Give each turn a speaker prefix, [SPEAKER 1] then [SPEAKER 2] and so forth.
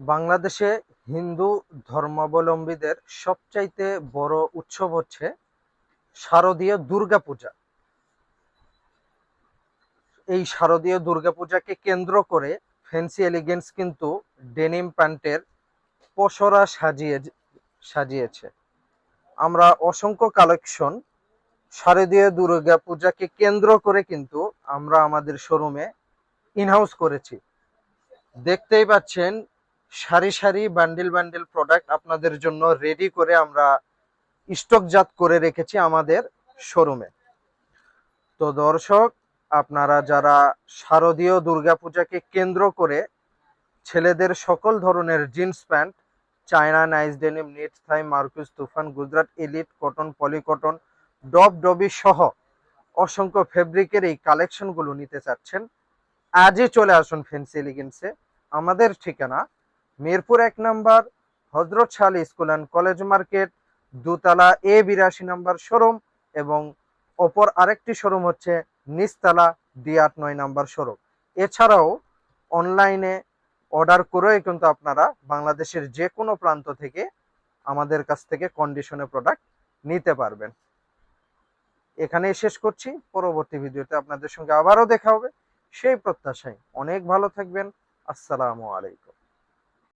[SPEAKER 1] বাংলাদেশে হিন্দু ধর্মাবলম্বীদের সবচাইতে বড় উৎসব হচ্ছে শারদীয় দুর্গাপূজা। এই শারদীয় দুর্গাপূজাকে কেন্দ্র করে ফ্যান্সি এলিগেন্স কিন্তু ডেনিম প্যান্টের পসরা সাজিয়ে, সাজিয়েছে। আমরা অসংখ্য কালেকশন শারদীয় দুর্গাপূজাকে কেন্দ্র করে কিন্তু আমরা আমাদের শোরুমে ইনহাউস করেছি। দেখতেই পাচ্ছেন সারি সারি বান্ডিল বান্ডিল প্রোডাক্ট আপনাদের জন্য রেডি করে আমরা স্টকজাত করে রেখেছি আমাদের শোরুমে তো দর্শক, আপনারা যারা শারদীয় দুর্গাপূজাকে কেন্দ্র করে ছেলেদের সকল ধরনের jeans pant China nice denim knit Thai Marquis তুফান, গুজরাট এলিট কটন পলিকটন ডব ডবি সহ অসংখ্য ফেব্রিকের এই কালেকশনগুলো নিতে চাচ্ছেন, আজই চলে আসুন ফেন্সি এলিগেন্সে আমাদের ঠিকানা মিরপুর এক number, Hazrat Shah school and college market, দুতলা এ বিরাশি নাম্বার শোরুম এবং অপর আরেকটি শোরুম হচ্ছে নিচতলা ডি আট নয় নাম্বার শোরুম। এছাড়াও অনলাইনে অর্ডার করেও কিন্তু আপনারা বাংলাদেশের যে কোনো প্রান্ত থেকে আমাদের কাছ থেকে কন্ডিশনে প্রোডাক্ট নিতে পারবেন। এখানেই শেষ করছি। পরবর্তী ভিডিওতে আপনাদের সঙ্গে আবারও দেখা হবে। সেই প্রত্যাশায় অনেক ভালো থাকবেন। আসসালামু আলাইকুম।